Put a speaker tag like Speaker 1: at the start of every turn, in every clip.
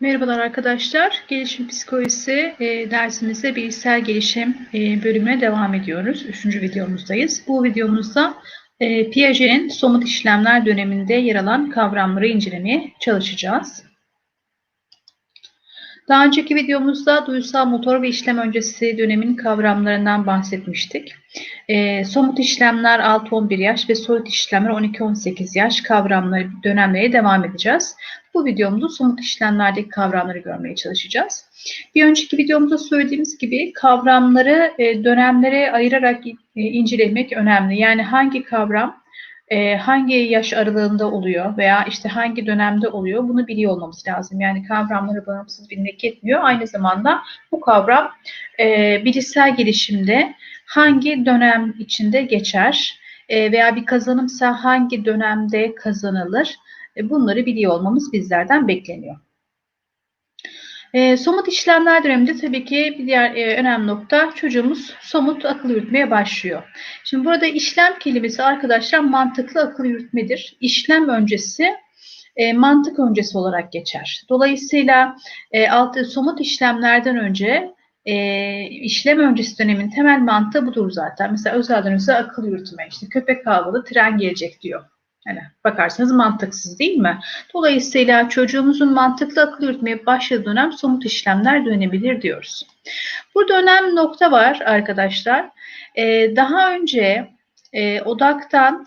Speaker 1: Merhabalar arkadaşlar. Gelişim psikolojisi e, dersimizde bilişsel gelişim e, bölümüne devam ediyoruz. Üçüncü videomuzdayız. Bu videomuzda e, Piaget'in somut işlemler döneminde yer alan kavramları incelemeye çalışacağız. Daha önceki videomuzda duysal motor ve işlem öncesi dönemin kavramlarından bahsetmiştik. E, somut işlemler 6-11 yaş ve soyut işlemler 12-18 yaş kavramları dönemlere devam edeceğiz. Bu videomuzda somut işlemlerdeki kavramları görmeye çalışacağız. Bir önceki videomuzda söylediğimiz gibi kavramları e, dönemlere ayırarak e, incelemek önemli. Yani hangi kavram e, hangi yaş aralığında oluyor veya işte hangi dönemde oluyor bunu biliyor olmamız lazım. Yani kavramları bağımsız bilmek yetmiyor. Aynı zamanda bu kavram e, bilişsel gelişimde hangi dönem içinde geçer e, veya bir kazanımsa hangi dönemde kazanılır e, bunları biliyor olmamız bizlerden bekleniyor. E, somut işlemler döneminde tabii ki bir diğer e, önemli nokta çocuğumuz somut akıl yürütmeye başlıyor. Şimdi burada işlem kelimesi arkadaşlar mantıklı akıl yürütmedir. İşlem öncesi e, mantık öncesi olarak geçer. Dolayısıyla e, altı somut işlemlerden önce e, işlem öncesi dönemin temel mantığı budur zaten. Mesela özelden öze akıl yürütme. İşte köpek havladı tren gelecek diyor. Yani bakarsanız mantıksız değil mi? Dolayısıyla çocuğumuzun mantıklı akıl yürütmeye başladığı dönem somut işlemler dönebilir diyoruz. Burada önemli nokta var arkadaşlar. Ee, daha önce e, odaktan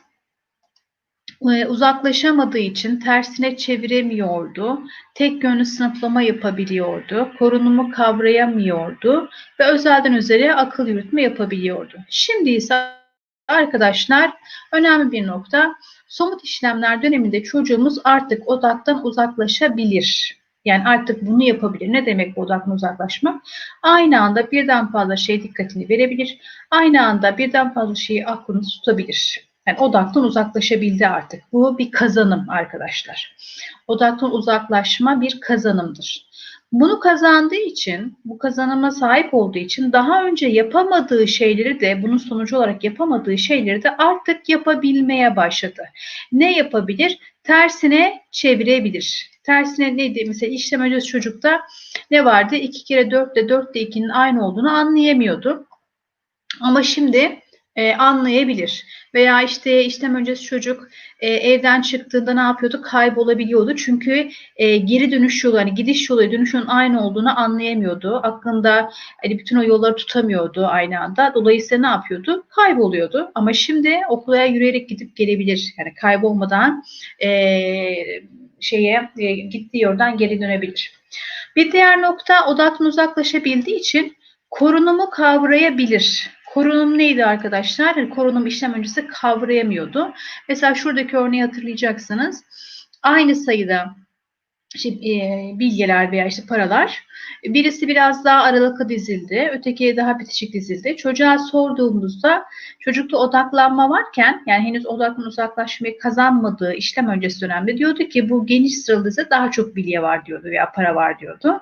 Speaker 1: e, uzaklaşamadığı için tersine çeviremiyordu. Tek yönlü sınıflama yapabiliyordu. Korunumu kavrayamıyordu ve özelden özele akıl yürütme yapabiliyordu. Şimdi ise arkadaşlar önemli bir nokta somut işlemler döneminde çocuğumuz artık odaktan uzaklaşabilir. Yani artık bunu yapabilir. Ne demek bu odaktan uzaklaşmak? Aynı anda birden fazla şey dikkatini verebilir. Aynı anda birden fazla şeyi aklını tutabilir. Yani odaktan uzaklaşabildi artık. Bu bir kazanım arkadaşlar. Odaktan uzaklaşma bir kazanımdır. Bunu kazandığı için, bu kazanıma sahip olduğu için daha önce yapamadığı şeyleri de bunun sonucu olarak yapamadığı şeyleri de artık yapabilmeye başladı. Ne yapabilir? Tersine çevirebilir. Tersine neydi? Mesela işlem öncesi çocukta ne vardı? 2 kere 4 ile 4 ile 2'nin aynı olduğunu anlayamıyordu. Ama şimdi e, anlayabilir. Veya işte işlem öncesi çocuk e, evden çıktığında ne yapıyordu? Kaybolabiliyordu. Çünkü e, geri dönüş yolu, hani gidiş yolu, dönüş yolunun aynı olduğunu anlayamıyordu. Aklında hani bütün o yolları tutamıyordu aynı anda. Dolayısıyla ne yapıyordu? Kayboluyordu. Ama şimdi okula yürüyerek gidip gelebilir. Yani kaybolmadan e, şeye e, gittiği yoldan geri dönebilir. Bir diğer nokta odaktan uzaklaşabildiği için korunumu kavrayabilir. Korunum neydi arkadaşlar? Yani korunum işlem öncesi kavrayamıyordu. Mesela şuradaki örneği hatırlayacaksınız. Aynı sayıda işte, e, bilgiler veya işte paralar. Birisi biraz daha aralıklı dizildi, öteki daha bitişik dizildi. Çocuğa sorduğumuzda çocukta odaklanma varken yani henüz odaklan uzaklaşmayı kazanmadığı işlem öncesi dönemde diyordu ki bu geniş sıralı dizi daha çok bilye var diyordu veya para var diyordu.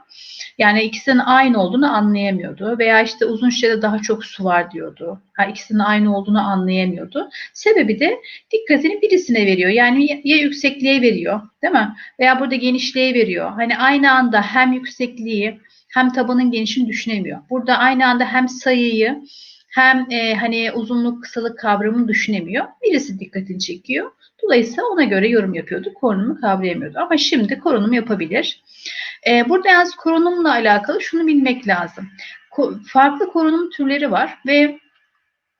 Speaker 1: Yani ikisinin aynı olduğunu anlayamıyordu veya işte uzun şişede daha çok su var diyordu. Ha, ikisinin aynı olduğunu anlayamıyordu. Sebebi de dikkatini birisine veriyor. Yani ya yüksekliğe veriyor değil mi? Veya burada genişliğe veriyor. Hani aynı anda hem yüksekliği hem tabanın genişini düşünemiyor. Burada aynı anda hem sayıyı hem e, hani uzunluk kısalık kavramını düşünemiyor. Birisi dikkatini çekiyor. Dolayısıyla ona göre yorum yapıyordu. Korunumu kavrayamıyordu. Ama şimdi korunum yapabilir. E, burada yalnız korunumla alakalı şunu bilmek lazım. Ko farklı korunum türleri var ve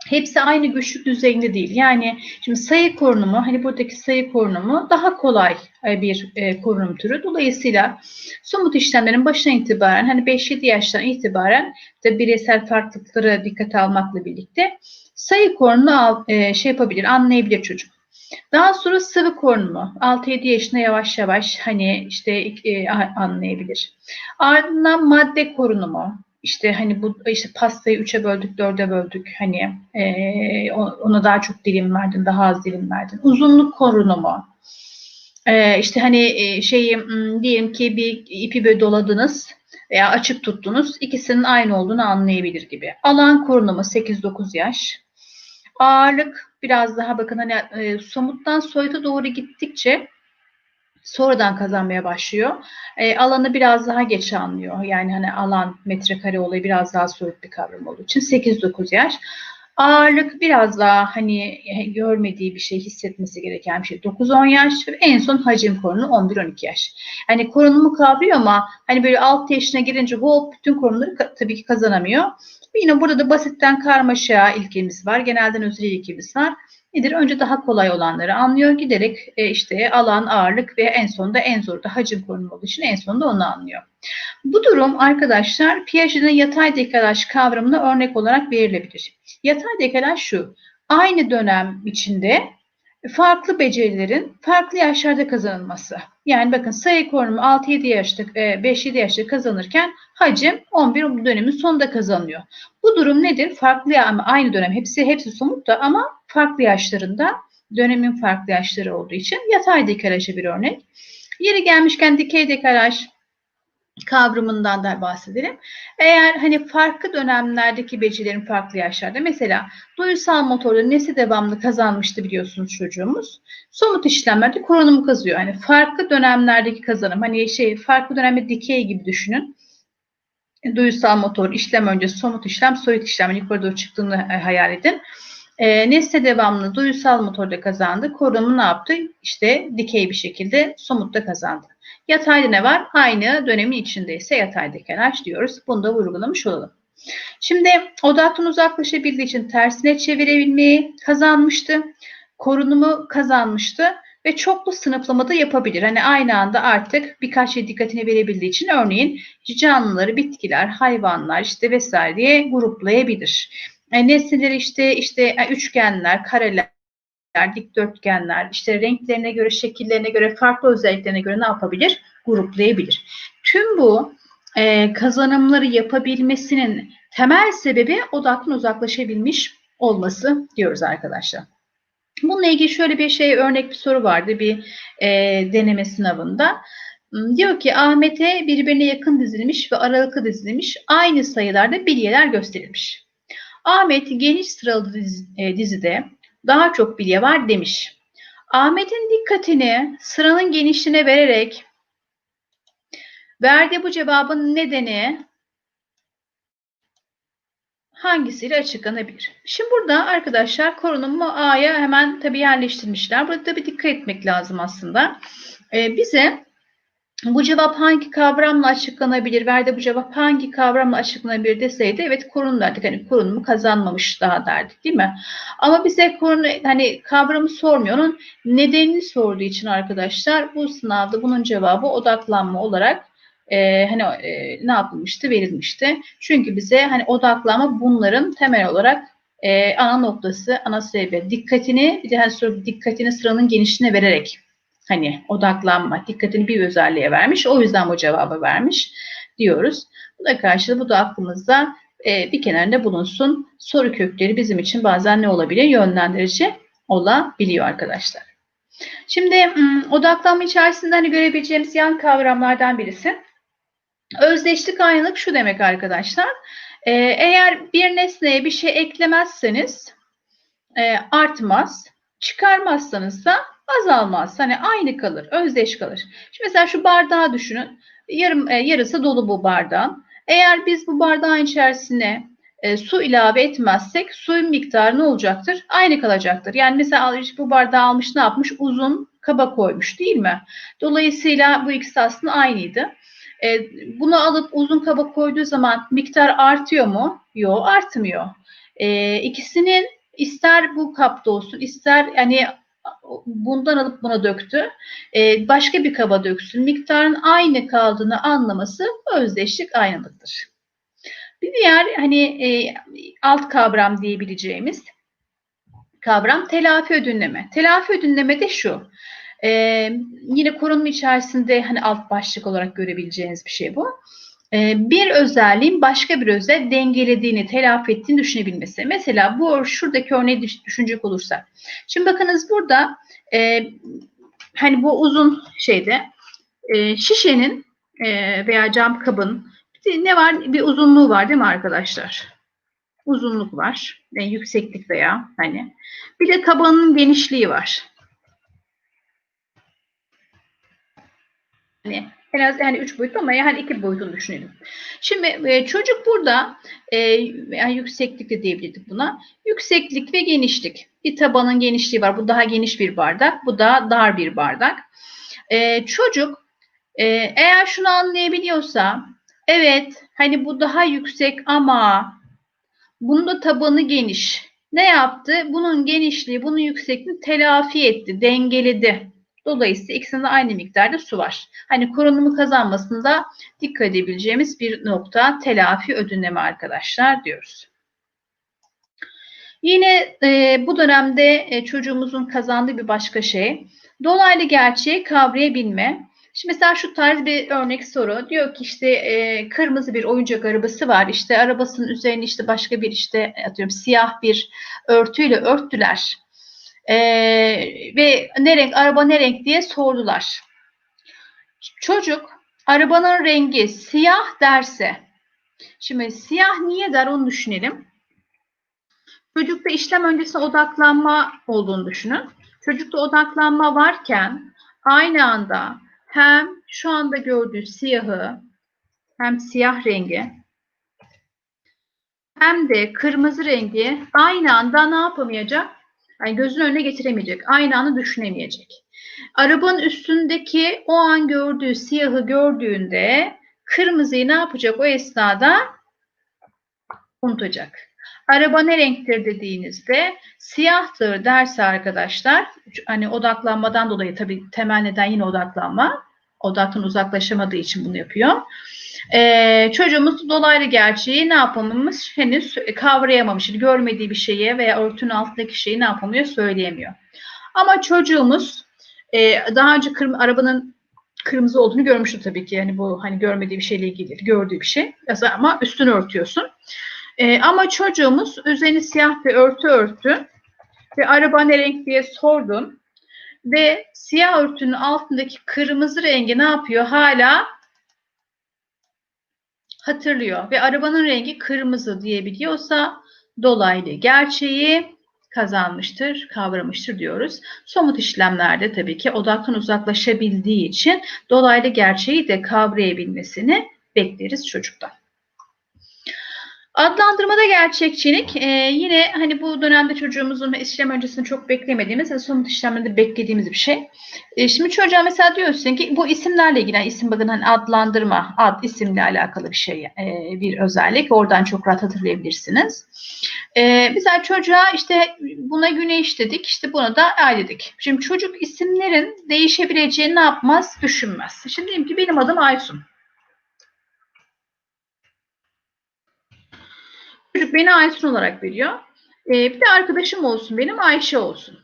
Speaker 1: hepsi aynı güçlük düzeyinde değil. Yani şimdi sayı korunumu, hani buradaki sayı korunumu daha kolay bir e, korunum türü. Dolayısıyla somut işlemlerin başına itibaren hani 5-7 yaştan itibaren de bireysel farklılıkları dikkate almakla birlikte sayı korunumunu al, e, şey yapabilir, anlayabilir çocuk. Daha sonra sıvı korunumu 6-7 yaşında yavaş yavaş hani işte e, anlayabilir. Ardından madde korunumu işte hani bu işte pastayı üçe böldük, dörde böldük. Hani e, ona daha çok dilim verdin, daha az dilim verdin. Uzunluk korunumu. E, işte hani e, şeyi diyelim ki bir ipi böyle doladınız veya açık tuttunuz. ikisinin aynı olduğunu anlayabilir gibi. Alan korunumu 8-9 yaş. Ağırlık biraz daha bakın hani e, somuttan soyuta doğru gittikçe sonradan kazanmaya başlıyor. E, alanı biraz daha geç anlıyor. Yani hani alan metrekare olayı biraz daha soyut bir kavram olduğu için 8-9 yaş. Ağırlık biraz daha hani görmediği bir şey hissetmesi gereken bir şey 9-10 yaş ve en son hacim korunumu 11-12 yaş. Hani korunumu kavrıyor ama hani böyle 6 yaşına gelince hop bütün korunumları tabii ki kazanamıyor. Yine burada da basitten karmaşa ilkemiz var. Genelden özür ilkemiz var. Nedir? Önce daha kolay olanları anlıyor. Giderek e, işte alan, ağırlık ve en sonunda en zor da hacim korunumu olduğu için en sonunda onu anlıyor. Bu durum arkadaşlar Piaget'in yatay dekalaj kavramına örnek olarak verilebilir. Yatay dekalaj şu. Aynı dönem içinde farklı becerilerin farklı yaşlarda kazanılması. Yani bakın sayı korunumu 6-7 yaşta, 5-7 yaşta kazanırken hacim 11 dönemin sonunda kazanılıyor. Bu durum nedir? Farklı ama aynı dönem hepsi hepsi somut da ama farklı yaşlarında dönemin farklı yaşları olduğu için yatay dekalaja bir örnek. Yeri gelmişken dikey dekalaj kavramından da bahsedelim. Eğer hani farklı dönemlerdeki becerilerin farklı yaşlarda mesela duyusal motorda nesi devamlı kazanmıştı biliyorsunuz çocuğumuz. Somut işlemlerde korunumu kazıyor. Hani farklı dönemlerdeki kazanım hani şey farklı dönemde dikey gibi düşünün. Duyusal motor işlem öncesi somut işlem soyut işlem yukarı doğru çıktığını hayal edin. E, nesne devamlı duyusal motorda kazandı. Korunumu ne yaptı? İşte dikey bir şekilde somutta kazandı. Yatayda ne var? Aynı dönemin içindeyse yatay dekalaj diyoruz. Bunu da vurgulamış olalım. Şimdi odaktan uzaklaşabildiği için tersine çevirebilmeyi kazanmıştı. Korunumu kazanmıştı ve çoklu sınıflamada yapabilir. Hani aynı anda artık birkaç şey dikkatine verebildiği için örneğin canlıları, bitkiler, hayvanlar işte vesaireye gruplayabilir. E, nesneleri işte işte e, üçgenler, kareler, dikdörtgenler, işte renklerine göre, şekillerine göre, farklı özelliklerine göre ne yapabilir? Gruplayabilir. Tüm bu e, kazanımları yapabilmesinin temel sebebi odaktan uzaklaşabilmiş olması diyoruz arkadaşlar. Bununla ilgili şöyle bir şey örnek bir soru vardı bir e, deneme sınavında. Hmm, diyor ki Ahmet'e birbirine yakın dizilmiş ve aralıklı dizilmiş aynı sayılarda bilyeler gösterilmiş. Ahmet geniş sıralı e, dizide daha çok bilye var demiş. Ahmet'in dikkatini sıranın genişliğine vererek verdiği bu cevabın nedeni hangisiyle açıklanabilir? Şimdi burada arkadaşlar korunumu A'ya hemen tabii yerleştirmişler. Burada bir dikkat etmek lazım aslında. Ee, bize bu cevap hangi kavramla açıklanabilir? Verdi bu cevap hangi kavramla açıklanabilir deseydi evet korun derdik. Hani korunumu kazanmamış daha derdik değil mi? Ama bize korun hani kavramı sormuyor. Onun nedenini sorduğu için arkadaşlar bu sınavda bunun cevabı odaklanma olarak e, hani e, ne yapılmıştı? Verilmişti. Çünkü bize hani odaklanma bunların temel olarak e, ana noktası, ana sebebi. Dikkatini bir de hani dikkatini sıranın genişliğine vererek hani odaklanma, dikkatini bir özelliğe vermiş. O yüzden bu cevabı vermiş diyoruz. Bu da karşılığı bu da aklımızda e, bir kenarında bulunsun. Soru kökleri bizim için bazen ne olabilir? Yönlendirici olabiliyor arkadaşlar. Şimdi odaklanma içerisinde hani görebileceğimiz yan kavramlardan birisi. Özdeşlik aynılık şu demek arkadaşlar. Ee, eğer bir nesneye bir şey eklemezseniz e, artmaz, çıkarmazsanız da azalmaz. Hani aynı kalır, özdeş kalır. Şimdi mesela şu bardağı düşünün. Yarım, e, yarısı dolu bu bardağın. Eğer biz bu bardağın içerisine e, su ilave etmezsek suyun miktarı ne olacaktır? Aynı kalacaktır. Yani mesela bu bardağı almış ne yapmış? Uzun kaba koymuş değil mi? Dolayısıyla bu ikisi aslında aynıydı. E, bunu alıp uzun kaba koyduğu zaman miktar artıyor mu? Yok artmıyor. E, ikisinin ister bu kapta olsun ister yani bundan alıp buna döktü. E, başka bir kaba döksün. Miktarın aynı kaldığını anlaması özdeşlik aynılıktır. Bir diğer hani e, alt kavram diyebileceğimiz kavram telafi ödünleme. Telafi ödünleme de şu. E, yine korunma içerisinde hani alt başlık olarak görebileceğiniz bir şey bu. E, bir özelliğin başka bir özel dengelediğini, telafi ettiğini düşünebilmesi. Mesela bu şuradaki örneği düşünecek olursak. Şimdi bakınız burada e, hani bu uzun şeyde e, şişenin e, veya cam kabın ne var? Bir uzunluğu var değil mi arkadaşlar? Uzunluk var. Yani yükseklik veya hani. Bir de tabanının genişliği var. En az yani üç boyutlu ama yani iki boyutlu düşünelim. Şimdi e, çocuk burada e, yani yükseklik de diyebilirdik buna. Yükseklik ve genişlik. Bir tabanın genişliği var. Bu daha geniş bir bardak. Bu da dar bir bardak. E, çocuk e, eğer şunu anlayabiliyorsa evet hani bu daha yüksek ama bunun da tabanı geniş. Ne yaptı? Bunun genişliği, bunun yüksekliğini telafi etti, dengeledi. Dolayısıyla ikisinde aynı miktarda su var. Hani korunumu kazanmasında dikkat edebileceğimiz bir nokta telafi ödünleme arkadaşlar diyoruz. Yine e, bu dönemde e, çocuğumuzun kazandığı bir başka şey dolaylı gerçeği kavrayabilme. Şimdi mesela şu tarz bir örnek soru. Diyor ki işte e, kırmızı bir oyuncak arabası var. İşte arabasının üzerine işte başka bir işte atıyorum siyah bir örtüyle örttüler. E, ve ne renk araba ne renk diye sordular. Çocuk arabanın rengi siyah derse şimdi siyah niye der onu düşünelim. Çocukta işlem öncesi odaklanma olduğunu düşünün. Çocukta odaklanma varken aynı anda hem şu anda gördüğü siyahı hem siyah rengi hem de kırmızı rengi aynı anda ne yapamayacak? Yani gözün önüne getiremeyecek. Aynı anda düşünemeyecek. Arabanın üstündeki o an gördüğü siyahı gördüğünde kırmızıyı ne yapacak o esnada? Unutacak. Araba ne renktir dediğinizde siyahtır derse arkadaşlar hani odaklanmadan dolayı tabii temel neden yine odaklanma. Odaktan uzaklaşamadığı için bunu yapıyor. Ee, çocuğumuz dolaylı gerçeği ne yapamamış? Henüz kavrayamamış. Görmediği bir şeyi veya örtünün altındaki şeyi ne yapamıyor? Söyleyemiyor. Ama çocuğumuz e, daha önce kırm arabanın kırmızı olduğunu görmüştü tabii ki. Yani bu hani görmediği bir şeyle ilgili gördüğü bir şey. Ama üstünü örtüyorsun. E, ama çocuğumuz üzerini siyah bir örtü örtü ve araba ne renk diye sordun ve siyah örtünün altındaki kırmızı rengi ne yapıyor? Hala hatırlıyor ve arabanın rengi kırmızı diyebiliyorsa dolaylı gerçeği kazanmıştır, kavramıştır diyoruz. Somut işlemlerde tabii ki odaktan uzaklaşabildiği için dolaylı gerçeği de kavrayabilmesini bekleriz çocuktan. Adlandırmada gerçekçilik e, yine hani bu dönemde çocuğumuzun işlem öncesinde çok beklemediğimiz ve somut işlemlerde beklediğimiz bir şey. E, şimdi çocuğa mesela diyorsun ki bu isimlerle ilgili isim bakın hani adlandırma, ad isimle alakalı bir şey e, bir özellik. Oradan çok rahat hatırlayabilirsiniz. E, mesela çocuğa işte buna güneş dedik, işte buna da ay dedik. Şimdi çocuk isimlerin değişebileceğini ne yapmaz? Düşünmez. Şimdi diyelim ki benim adım Aysun. Çocuk beni Aysun olarak biliyor. Ee, bir de arkadaşım olsun benim Ayşe olsun.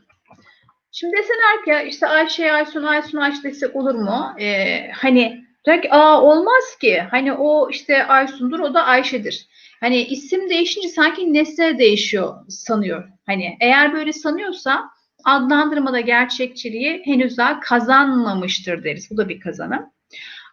Speaker 1: Şimdi deseler ki işte Ayşe, Aysun, Aysun, Ayşe desek olur mu? Ee, hani der ki aa olmaz ki. Hani o işte Aysun'dur o da Ayşe'dir. Hani isim değişince sanki nesne değişiyor sanıyor. Hani eğer böyle sanıyorsa adlandırmada gerçekçiliği henüz daha kazanmamıştır deriz. Bu da bir kazanım.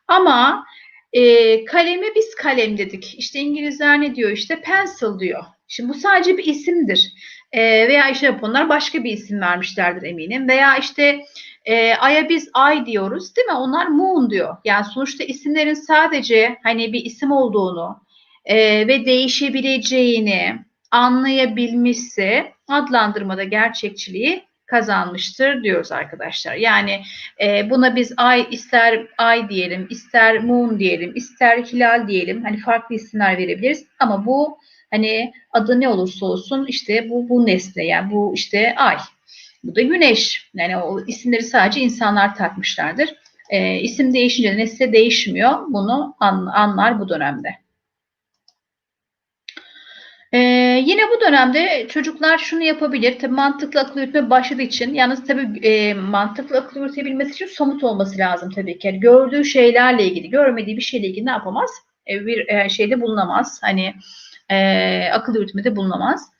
Speaker 1: Ama e, kalemi biz kalem dedik. İşte İngilizler ne diyor? İşte pencil diyor. Şimdi bu sadece bir isimdir. E, veya işte Japonlar başka bir isim vermişlerdir eminim. Veya işte e, Ay'a biz Ay diyoruz değil mi? Onlar Moon diyor. Yani sonuçta isimlerin sadece hani bir isim olduğunu e, ve değişebileceğini anlayabilmişse adlandırmada gerçekçiliği kazanmıştır diyoruz arkadaşlar. Yani e, buna biz ay ister ay diyelim, ister moon diyelim, ister hilal diyelim. Hani farklı isimler verebiliriz ama bu hani adı ne olursa olsun işte bu bu nesne yani bu işte ay. Bu da güneş. Yani o isimleri sadece insanlar takmışlardır. E, isim değişince nesne değişmiyor. Bunu an, anlar bu dönemde. Ee, yine bu dönemde çocuklar şunu yapabilir. Tabii mantıklı akıl yürütme başladığı için yalnız tabii e, mantıklı akıl yürütebilmesi için somut olması lazım tabii ki. Yani gördüğü şeylerle ilgili, görmediği bir şeyle ilgili ne yapamaz? E, bir e, şeyde bulunamaz. Hani e, akıl yürütmede bulunamaz.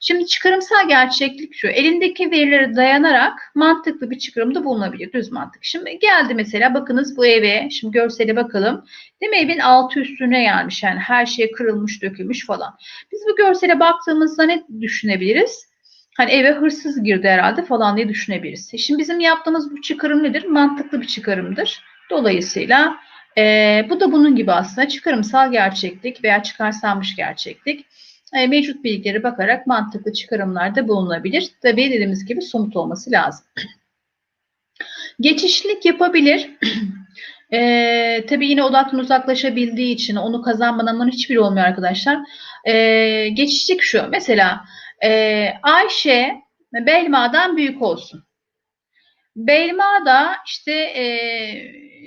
Speaker 1: Şimdi çıkarımsal gerçeklik şu. Elindeki verilere dayanarak mantıklı bir çıkarımda bulunabilir. Düz mantık. Şimdi geldi mesela bakınız bu eve. Şimdi görsele bakalım. Değil mi? Evin altı üstüne gelmiş. Yani her şey kırılmış, dökülmüş falan. Biz bu görsele baktığımızda ne düşünebiliriz? Hani eve hırsız girdi herhalde falan diye düşünebiliriz. Şimdi bizim yaptığımız bu çıkarım nedir? Mantıklı bir çıkarımdır. Dolayısıyla e, bu da bunun gibi aslında çıkarımsal gerçeklik veya çıkarsanmış gerçeklik. E, mevcut bilgileri bakarak mantıklı çıkarımlarda bulunabilir. Tabii dediğimiz gibi somut olması lazım. Geçişlik yapabilir. E, tabii yine odaktan uzaklaşabildiği için onu kazanmanın hiçbir olmuyor arkadaşlar. E, geçişlik şu. Mesela e, Ayşe Belma'dan büyük olsun. Belma da işte e,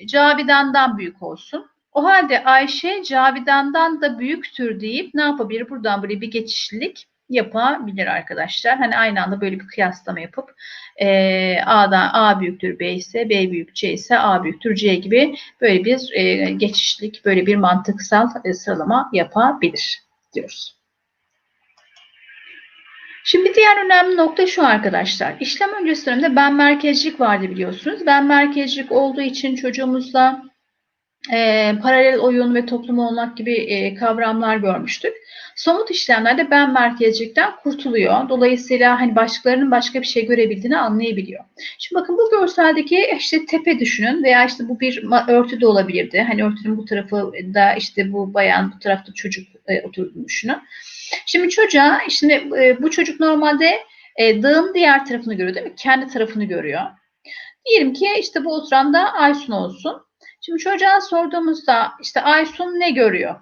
Speaker 1: Cavidan'dan büyük olsun. O halde Ayşe Cavidan'dan da büyüktür deyip ne yapabilir? Buradan böyle bir geçişlik yapabilir arkadaşlar. Hani aynı anda böyle bir kıyaslama yapıp e, A'dan A büyüktür B ise B büyük C ise A büyüktür C gibi böyle bir e, geçişlik, böyle bir mantıksal e, sıralama yapabilir diyoruz. Şimdi diğer önemli nokta şu arkadaşlar. İşlem öncesi dönemde ben merkezcilik vardı biliyorsunuz. Ben merkezcilik olduğu için çocuğumuzla e, paralel oyun ve toplum olmak gibi e, kavramlar görmüştük. Somut işlemlerde ben merkezcilikten kurtuluyor. Dolayısıyla hani başkalarının başka bir şey görebildiğini anlayabiliyor. Şimdi bakın bu görseldeki işte tepe düşünün veya işte bu bir örtü de olabilirdi. Hani örtünün bu tarafı da işte bu bayan bu tarafta çocuk e, oturduğunu düşünün. Şimdi çocuğa şimdi e, bu çocuk normalde e, dağın diğer tarafını görüyor değil mi? Kendi tarafını görüyor. Diyelim ki işte bu oturan da Aysun olsun. Şimdi çocuğa sorduğumuzda işte Aysun ne görüyor?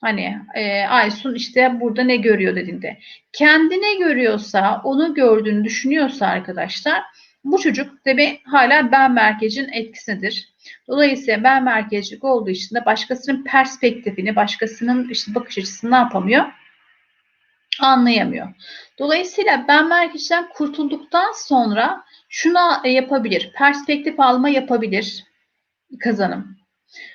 Speaker 1: Hani e, Aysun işte burada ne görüyor dediğinde. Kendine görüyorsa, onu gördüğünü düşünüyorsa arkadaşlar bu çocuk tabi hala ben merkezin etkisindedir. Dolayısıyla ben merkezcilik olduğu için de başkasının perspektifini, başkasının işte bakış açısını ne yapamıyor? Anlayamıyor. Dolayısıyla ben merkezden kurtulduktan sonra şuna yapabilir. Perspektif alma yapabilir kazanım.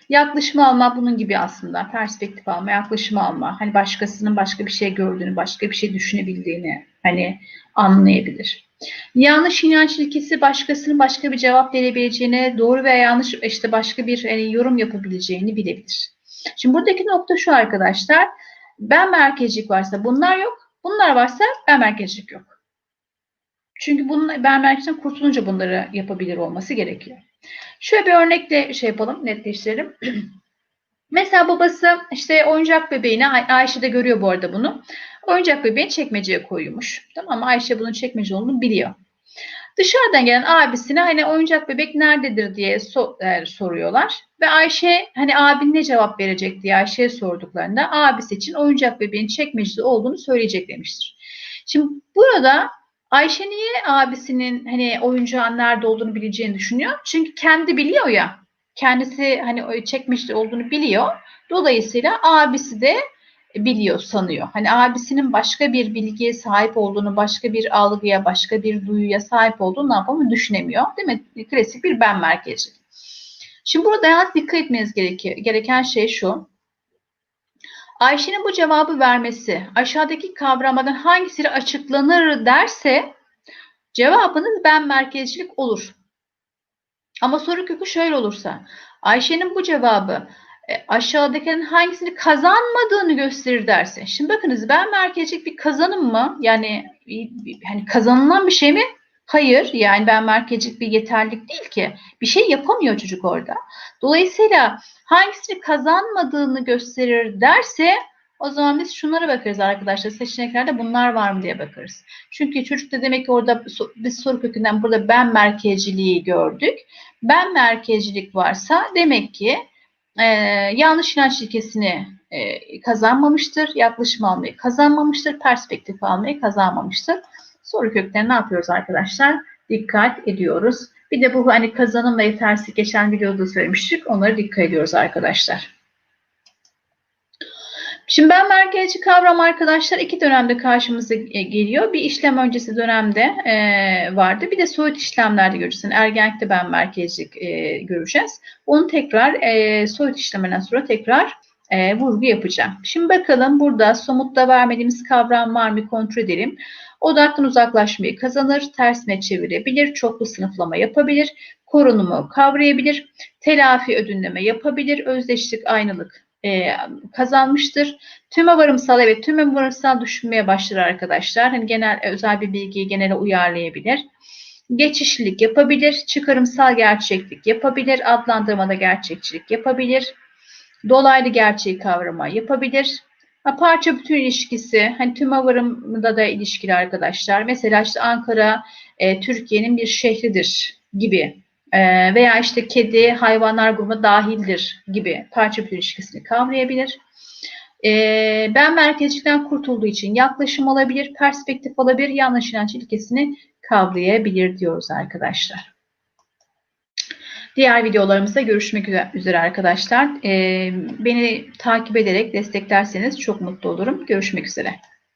Speaker 1: Yaklaşım alma bunun gibi aslında. Perspektif alma, yaklaşım alma. Hani başkasının başka bir şey gördüğünü, başka bir şey düşünebildiğini hani anlayabilir. Yanlış inanç ilkesi başkasının başka bir cevap verebileceğine, doğru veya yanlış işte başka bir yani yorum yapabileceğini bilebilir. Şimdi buradaki nokta şu arkadaşlar. Ben merkezcilik varsa bunlar yok. Bunlar varsa ben merkezcilik yok. Çünkü bunun ben merkezden kurtulunca bunları yapabilir olması gerekiyor. Şöyle bir örnekle şey yapalım, netleştirelim. Mesela babası işte oyuncak bebeğini, Ayşe de görüyor bu arada bunu. Oyuncak bebeğini çekmeceye koymuş. Tamam mı? Ayşe bunun çekmece olduğunu biliyor. Dışarıdan gelen abisine hani oyuncak bebek nerededir diye so e, soruyorlar. Ve Ayşe hani abin ne cevap verecek diye Ayşe'ye sorduklarında abisi için oyuncak bebeğin çekmecede olduğunu söyleyecek demiştir. Şimdi burada Ayşe niye abisinin hani oyuncağın nerede olduğunu bileceğini düşünüyor? Çünkü kendi biliyor ya. Kendisi hani çekmişte olduğunu biliyor. Dolayısıyla abisi de biliyor sanıyor. Hani abisinin başka bir bilgiye sahip olduğunu, başka bir algıya, başka bir duyuya sahip olduğunu ne yapamıyor düşünemiyor. Değil mi? Klasik bir ben merkezi. Şimdi burada dikkat etmeniz. Gereken şey şu. Ayşe'nin bu cevabı vermesi aşağıdaki kavramlardan hangisiyle açıklanır derse cevabınız ben merkezcilik olur. Ama soru kökü şöyle olursa Ayşe'nin bu cevabı e, aşağıdakinin hangisini kazanmadığını gösterir derse. Şimdi bakınız ben merkezcilik bir kazanım mı? Yani hani kazanılan bir şey mi? Hayır. Yani ben merkezcilik bir yeterlik değil ki. Bir şey yapamıyor çocuk orada. Dolayısıyla hangisini kazanmadığını gösterir derse o zaman biz şunlara bakarız arkadaşlar. Seçeneklerde bunlar var mı diye bakarız. Çünkü çocukta demek ki orada biz soru kökünden burada ben merkezciliği gördük. Ben merkezcilik varsa demek ki e, yanlış inanç ilkesini e, kazanmamıştır. Yaklaşım almayı kazanmamıştır. Perspektif almayı kazanmamıştır. Soru köklerine ne yapıyoruz arkadaşlar? Dikkat ediyoruz. Bir de bu hani kazanım ve yetersiz geçen videoda söylemiştik. Onlara dikkat ediyoruz arkadaşlar. Şimdi ben merkezci kavram arkadaşlar iki dönemde karşımıza geliyor. Bir işlem öncesi dönemde e, vardı. Bir de soyut işlemlerde göreceğiz. Yani ergenlikte ben merkezcilik e, göreceğiz. Onu tekrar e, soyut işlemden sonra tekrar e, vurgu yapacağım. Şimdi bakalım burada somutta vermediğimiz kavram var mı kontrol edelim. Odaktan uzaklaşmayı kazanır, tersine çevirebilir, çoklu sınıflama yapabilir, korunumu kavrayabilir, telafi ödünleme yapabilir, özdeşlik, aynılık e, kazanmıştır. Tüme varımsal evet tüme varımsal düşünmeye başlar arkadaşlar. Hani genel özel bir bilgiyi genele uyarlayabilir. geçişlilik yapabilir, çıkarımsal gerçeklik yapabilir, adlandırmada gerçekçilik yapabilir, dolaylı gerçeği kavrama yapabilir. Ha, parça bütün ilişkisi, hani tümavarımda da ilişkili arkadaşlar. Mesela işte Ankara e, Türkiye'nin bir şehridir gibi e, veya işte kedi hayvanlar grubuna dahildir gibi parça bütün ilişkisini kavrayabilir. E, ben merkezcilikten kurtulduğu için yaklaşım alabilir, perspektif alabilir, yanlış inanç ilkesini kavrayabilir diyoruz arkadaşlar. Diğer videolarımızda görüşmek üzere arkadaşlar. Ee, beni takip ederek desteklerseniz çok mutlu olurum. Görüşmek üzere.